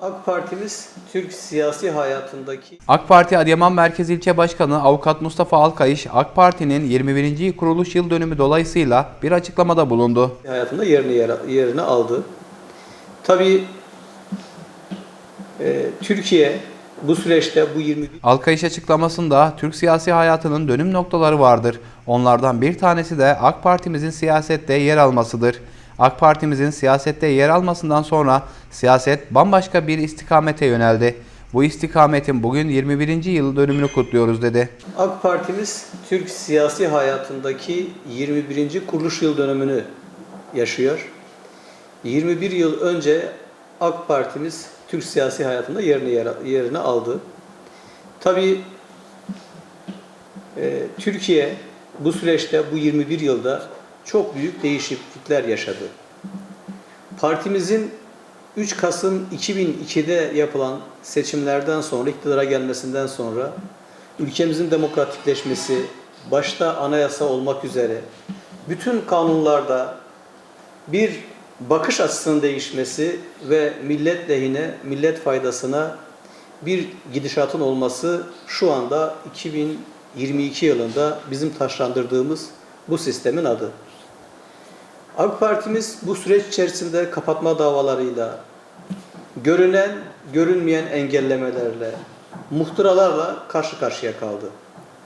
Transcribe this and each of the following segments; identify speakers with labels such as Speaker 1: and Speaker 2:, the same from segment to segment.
Speaker 1: AK Partimiz Türk siyasi hayatındaki
Speaker 2: AK Parti Adıyaman Merkez İlçe Başkanı Avukat Mustafa Alkayış, AK Parti'nin 21. kuruluş yıl dönümü dolayısıyla bir açıklamada bulundu.
Speaker 1: hayatında yerini yer- yerini aldı. Tabii e, Türkiye bu süreçte bu 21
Speaker 2: Alkayış açıklamasında Türk siyasi hayatının dönüm noktaları vardır. Onlardan bir tanesi de AK Parti'mizin siyasette yer almasıdır. AK Parti'mizin siyasette yer almasından sonra siyaset bambaşka bir istikamete yöneldi. Bu istikametin bugün 21. yıl dönümünü kutluyoruz dedi.
Speaker 1: AK Partimiz Türk siyasi hayatındaki 21. kuruluş yıl dönümünü yaşıyor. 21 yıl önce AK Partimiz Türk siyasi hayatında yerini yer- yerini aldı. Tabii e, Türkiye bu süreçte bu 21 yılda çok büyük değişiklikler yaşadı. Partimizin 3 Kasım 2002'de yapılan seçimlerden sonra, iktidara gelmesinden sonra ülkemizin demokratikleşmesi, başta anayasa olmak üzere bütün kanunlarda bir bakış açısının değişmesi ve millet lehine, millet faydasına bir gidişatın olması şu anda 2022 yılında bizim taşlandırdığımız bu sistemin adı. AK Partimiz bu süreç içerisinde kapatma davalarıyla, görünen, görünmeyen engellemelerle, muhtıralarla karşı karşıya kaldı.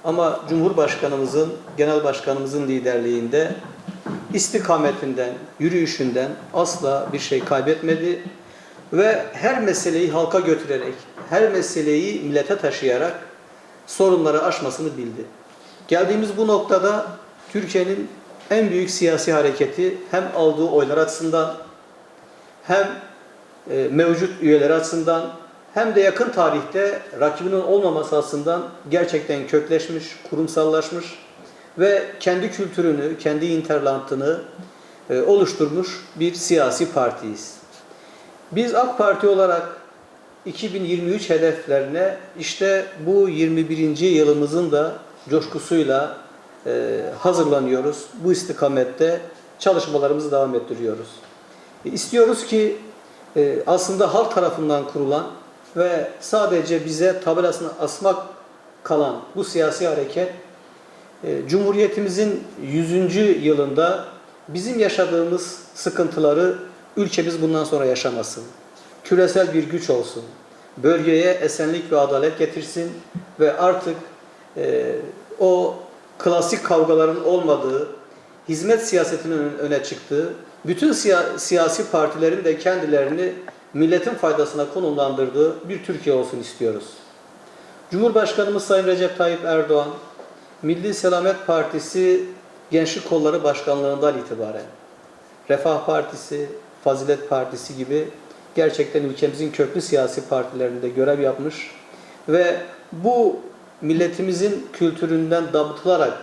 Speaker 1: Ama Cumhurbaşkanımızın, Genel Başkanımızın liderliğinde istikametinden, yürüyüşünden asla bir şey kaybetmedi ve her meseleyi halka götürerek, her meseleyi millete taşıyarak sorunları aşmasını bildi. Geldiğimiz bu noktada Türkiye'nin en büyük siyasi hareketi hem aldığı oylar açısından hem e, mevcut üyeler açısından hem de yakın tarihte rakibinin olmaması açısından gerçekten kökleşmiş, kurumsallaşmış ve kendi kültürünü, kendi interlantını e, oluşturmuş bir siyasi partiyiz. Biz AK Parti olarak 2023 hedeflerine işte bu 21. yılımızın da coşkusuyla e, hazırlanıyoruz. Bu istikamette çalışmalarımızı devam ettiriyoruz. E, İstiyoruz ki e, aslında halk tarafından kurulan ve sadece bize tabelasını asmak kalan bu siyasi hareket e, Cumhuriyetimizin 100. yılında bizim yaşadığımız sıkıntıları ülkemiz bundan sonra yaşamasın. Küresel bir güç olsun. Bölgeye esenlik ve adalet getirsin ve artık e, o klasik kavgaların olmadığı, hizmet siyasetinin ön- öne çıktığı, bütün siya- siyasi partilerin de kendilerini milletin faydasına konumlandırdığı bir Türkiye olsun istiyoruz. Cumhurbaşkanımız Sayın Recep Tayyip Erdoğan, Milli Selamet Partisi Gençlik Kolları Başkanlığından itibaren Refah Partisi, Fazilet Partisi gibi gerçekten ülkemizin köklü siyasi partilerinde görev yapmış ve bu milletimizin kültüründen damıtılarak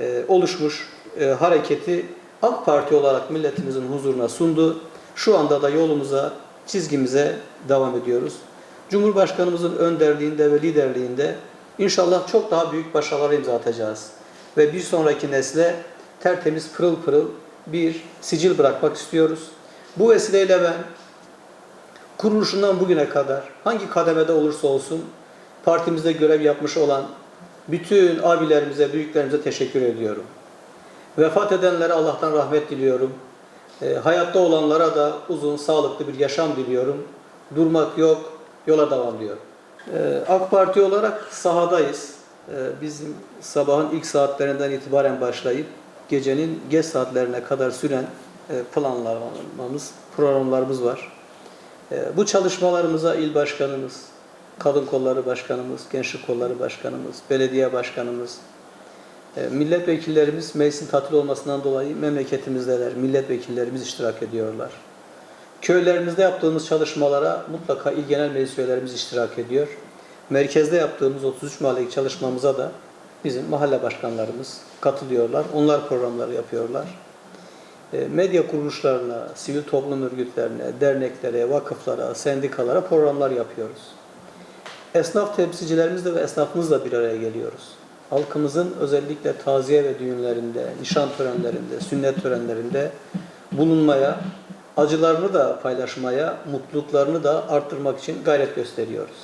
Speaker 1: e, oluşmuş e, hareketi AK Parti olarak milletimizin huzuruna sundu. Şu anda da yolumuza, çizgimize devam ediyoruz. Cumhurbaşkanımızın önderliğinde ve liderliğinde inşallah çok daha büyük başarılar imza atacağız. Ve bir sonraki nesle tertemiz pırıl pırıl bir sicil bırakmak istiyoruz. Bu vesileyle ben kuruluşundan bugüne kadar hangi kademede olursa olsun partimizde görev yapmış olan bütün abilerimize, büyüklerimize teşekkür ediyorum. Vefat edenlere Allah'tan rahmet diliyorum. E, hayatta olanlara da uzun, sağlıklı bir yaşam diliyorum. Durmak yok, yola devam diyorum. E, AK Parti olarak sahadayız. E, bizim sabahın ilk saatlerinden itibaren başlayıp gecenin geç saatlerine kadar süren e, planlarımız, programlarımız var. E, bu çalışmalarımıza il başkanımız, kadın kolları başkanımız, gençlik kolları başkanımız, belediye başkanımız, e, milletvekillerimiz meclisin tatil olmasından dolayı memleketimizdeler, milletvekillerimiz iştirak ediyorlar. Köylerimizde yaptığımız çalışmalara mutlaka il genel meclis üyelerimiz iştirak ediyor. Merkezde yaptığımız 33 mahalledeki çalışmamıza da bizim mahalle başkanlarımız katılıyorlar. Onlar programları yapıyorlar. E, medya kuruluşlarına, sivil toplum örgütlerine, derneklere, vakıflara, sendikalara programlar yapıyoruz. Esnaf temsilcilerimizle ve esnafımızla bir araya geliyoruz. Halkımızın özellikle taziye ve düğünlerinde, nişan törenlerinde, sünnet törenlerinde bulunmaya, acılarını da paylaşmaya, mutluluklarını da arttırmak için gayret gösteriyoruz.